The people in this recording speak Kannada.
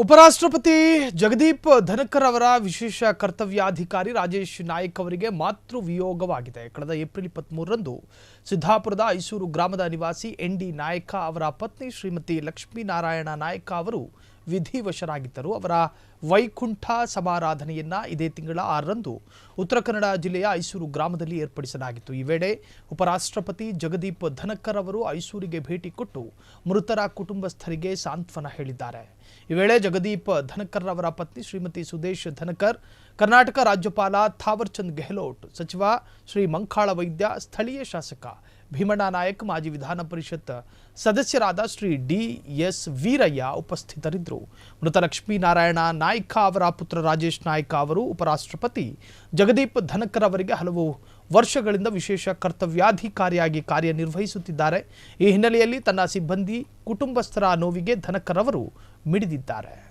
ಉಪರಾಷ್ಟ್ರಪತಿ ಜಗದೀಪ್ ಧನಕರ್ ಅವರ ವಿಶೇಷ ಕರ್ತವ್ಯಾಧಿಕಾರಿ ರಾಜೇಶ್ ನಾಯಕ್ ಅವರಿಗೆ ಮಾತೃ ವಿಯೋಗವಾಗಿದೆ ಕಳೆದ ಏಪ್ರಿಲ್ ಇಪ್ಪತ್ಮೂರರಂದು ಸಿದ್ದಾಪುರದ ಐಸೂರು ಗ್ರಾಮದ ನಿವಾಸಿ ಎನ್ ಡಿ ನಾಯಕ ಅವರ ಪತ್ನಿ ಶ್ರೀಮತಿ ಲಕ್ಷ್ಮೀನಾರಾಯಣ ನಾಯಕ ಅವರು ವಿಧಿವಶರಾಗಿದ್ದರು. ಅವರ ವೈಕುಂಠ ಸಮಾರಾಧನೆಯನ್ನ ಇದೇ ತಿಂಗಳ ಆರರಂದು ಉತ್ತರ ಕನ್ನಡ ಜಿಲ್ಲೆಯ ಐಸೂರು ಗ್ರಾಮದಲ್ಲಿ ಏರ್ಪಡಿಸಲಾಗಿತ್ತು. ಈ ವೇಳೆ ಉಪರಾಷ್ಟ್ರಪತಿ ಜಗದೀಪ್ ಧನಕರ್ ಅವರು ಐಸೂರಿಗೆ ಭೇಟಿ ಕೊಟ್ಟು ಮೃತರ ಕುಟುಂಬಸ್ಥರಿಗೆ ಸಾಂತ್ವನ ಹೇಳಿದ್ದಾರೆ. ಈ ವೇಳೆ ಜಗದೀಪ್ ಧನಕರ್ ಅವರ ಪತ್ನಿ ಶ್ರೀಮತಿ ಸುದೇಶ್ ಧನಕರ್ ಕರ್ನಾಟಕ ರಾಜ್ಯಪಾಲ ಥಾವರ್ಚಂದ್ ಗೆಹ್ಲೋಟ್, ಸಚಿವ ಶ್ರೀ ಮಂಕಾಳ ವೈದ್ಯ, ಸ್ಥಳೀಯ ಶಾಸಕ ಭೀಮಣ್ಣ ನಾಯಕ್, ಮಾಜಿ ವಿಧಾನ ಪರಿಷತ್ ಸದಸ್ಯರಾದ ಶ್ರೀ ಡಿ ಎಸ್ ವೀರಯ್ಯ ಉಪಸ್ಥಿತರಿದ್ದರು. ಮೃತ ಲಕ್ಷ್ಮೀನಾರಾಯಣ ನಾಯ್ಕ ಅವರ ಪುತ್ರ ರಾಜೇಶ್ ನಾಯ್ಕ ಅವರು ಉಪರಾಷ್ಟ್ರಪತಿ, ಜಗದೀಪ್ ಧನಕರ್ ಅವರಿಗೆ ಹಲವು ವರ್ಷಗಳಿಂದ ವಿಶೇಷ ಕರ್ತವ್ಯಾಧಿಕಾರಿಯಾಗಿ ಕಾರ್ಯನಿರ್ವಹಿಸುತ್ತಿದ್ದಾರೆ. ಈ ಹಿನ್ನೆಲೆಯಲ್ಲಿ ತನ್ನ ಸಿಬ್ಬಂದಿ, ಕುಟುಂಬಸ್ಥರ ನೋವಿಗೆ ಧನಕರ್ ಅವರು ಮಿಡಿದಿದ್ದಾರೆ.